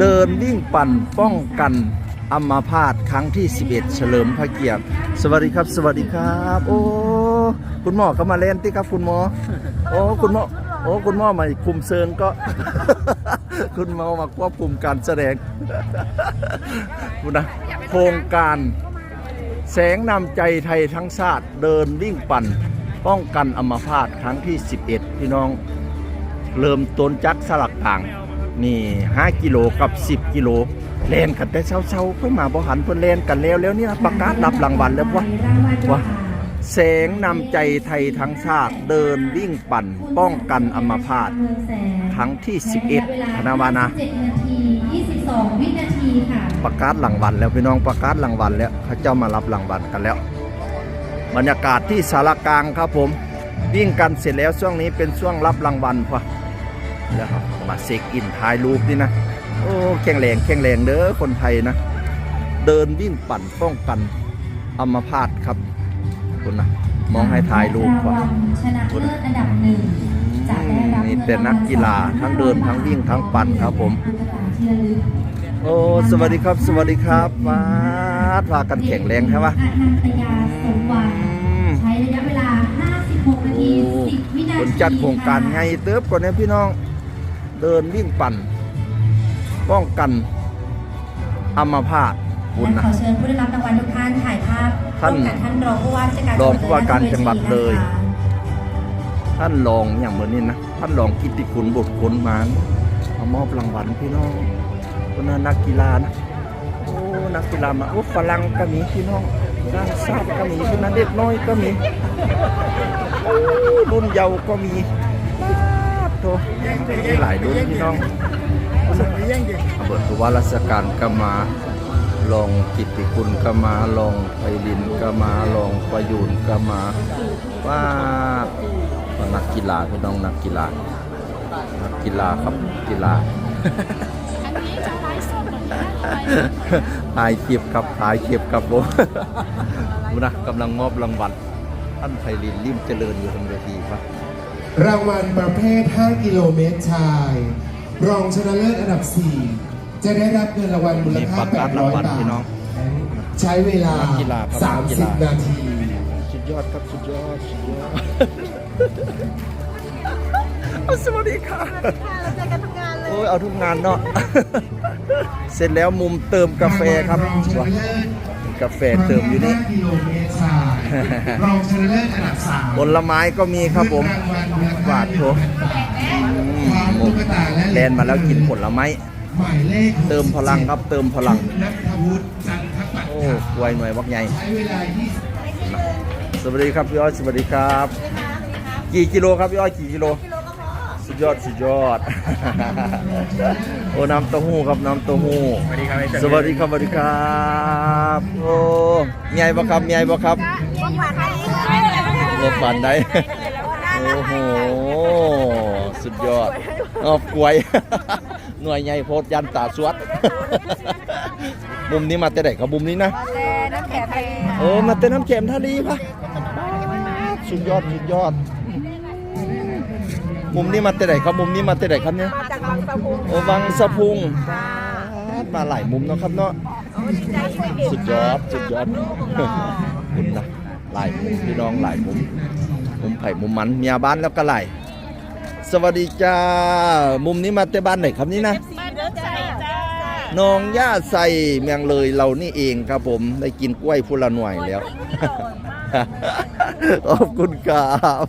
เดินวิ่งปั่นป้องกันอัมพาตครั้งที่ 11 เฉลิมพระเกียรติ สวัสดีครับ สวัสดีครับ โอ้ คุณหมอก็มาเล่นที่ครับ คุณหมอ โอ้ คุณหมอ โอ้ คุณหมอมาคุมเซิงก็ คุณหมอมาควบคุมการแสดงคุณนะ โครงการแสงนำใจไทยทั้งชาติเดินวิ่งปั่น ป้องกันอัมพาตครั้งที่ 11 พี่น้อง เริ่มต้นจักสลักต่าง นี่5กิโลกับ10กิโลเล่นกันแต่เช้าๆเพิ่งมาบ่หันเพิ่นเล่นกันแล้วแล้วเนี่ยประกาศรับรางวัลแล้ววะวะแสงนำใจไทยทั้งชาติเดินวิ่งปั่นป้องกันอัมพาตครั้งที่ 11พนาวานะ7นาที22วินาทีค่ะประกาศรางวัลแล้วพี่น้องประกาศรางวัลแล้วเขาเจ้ามารับรางวัลกันแล้ว บรรยากาศที่สารกลางครับผม วิ่งกันเสร็จแล้วช่วงนี้เป็นช่วงรับรางวัลพอ แล้วครับมาเซ็กอินถ่ายรูปนี่นะ โอ้แข็งแรงแข็งแรงเด้อคนไทยนะ เดินวิ่งปั่นป้องกันอัมพาตครับคุณนะมองให้ถ่ายรูปก่อนรางวัลชนะเลิศอันดับหนึ่งจะได้รับนี่แต่นักกีฬาทั้งเดินทั้งวิ่งทั้งปั่นครับผมที่ระลึกโอ้สวัสดีครับ สวัสดีครับมาพากันแข็งแรงใช่ปะอนันตยาสมหวังอืมใช้ระยะเวลา 56 นาที 10 วินาทีคนจัดโครงการไงเติบก่อนเนี่ยพี่น้อง เดินวิ่งปั่น ป้องกันอัมพาตบุญและนะขอเชิญผู้ได้รับรางวัลทุกท่านถ่ายภาพท่านร่วมกับท่านรองผู้ว่าราชการรองผู้ว่าการจังหวัดเลยนะคะท่านรองอย่างเหมือนนี้นะท่านรองกิตติคุณบุตรคุณมานมามอบรางวัลพี่น้องคนนั้นนักกีฬานะโอ้นักกีฬามาโอ้ฝรั่งก็มีพี่น้องต่างชาติก็มีคนนั้นเด็กน้อยก็มีโอ้รุ่นเยาว์ก็มีปาด โตมีหลายรุ่นพี่น้องอำเภอผู้ว่าราชการก็มาลองกิติคุณก็มาลองไพลินก็มาลองประยูนก็มาว่านักกีฬาพี่น้องนักกีฬานักกีฬาครับกีฬาถ่ายคลิปครับถ่ายคลิปครับผมนะกำลังมอบรางวัลท่านไพลินริมเจริญอยู่บนเวทีครับ รางวัลประเภท 5 กิโลเมตรชาย รองชนะเลิศอันดับ 4 จะได้รับเงินรางวัลมูลค่านี่ประกาศรางวัล800 บาพี่ท น้อง ใช้เวลา นักกีฬาครับนักกีฬา 30 นาที สุดยอดครับสุดยอดสุดยอดเอาสวัสดีค่ะ เราเจอกันทุกงานเลย โอ้ยเอาทุกงานเนาะ เสร็จแล้วมุมเติมกาแฟครับรองชนะเลิศกาแฟเติมอยู่นี่ประเภท5กิโลเมตรชาย รองชนะเลิศอันดับ3ผลไม้ก็มีครับผมรางวัลมูลบาค่าทโถความตุ๊กตาและแลนมาแล้วกินผลไม้ หมายเลขเติมพลังครับเติมพลัง นัทวุฒิจันทปัตโอ้ย์กล้วยหน่วยบักใหญ่ ใช้เวลา20สวัสดีครับพี่อ้อยสวัสดีครับ กี่กิโลครับพี่อ้อยกี่กิโล สุดยอดสุดยอด โอ้น้ำเต้าหู้ครับน้ำเต้าหู้สวัสดีครับสวัสดีครับโอ้มีไงบ่ครับมีไงบ่ครับต้องผ่านให้ รถฝันไดโอ้โห สุดยอดออกกล้วย หน่วยใหญ่โพดยันตาสวด มุมนี้มาแต่ไหนครับมุมนี้นะ น้ำแข็งไทยเออ มาเต้นน้ำเข็มทะเลปะสุดยอด สุดยอด มุมนี้มาเต้นไหนครับ มุมนี้มาเต้นไหนครับเนี่ยมาจากบางสะพุงโอวังสะพุงมาหลายมุมเนาะครับเนาะ สุดยอด สุดยอดมุมนะ หลายมุมพี่น้องหลายมุมมุมไผ่มุมมันเมียบ้านแล้วก็หลายสวัสดีจ้า มุมนี้มาเตบ้านไหนครับนี่นะมาเด้อจ้าจ้าน้องย่าใส่เมียงเลยเรานี่เองครับผมได้กินกล้วยพุละหน่วยแล้วขอบคุณครับ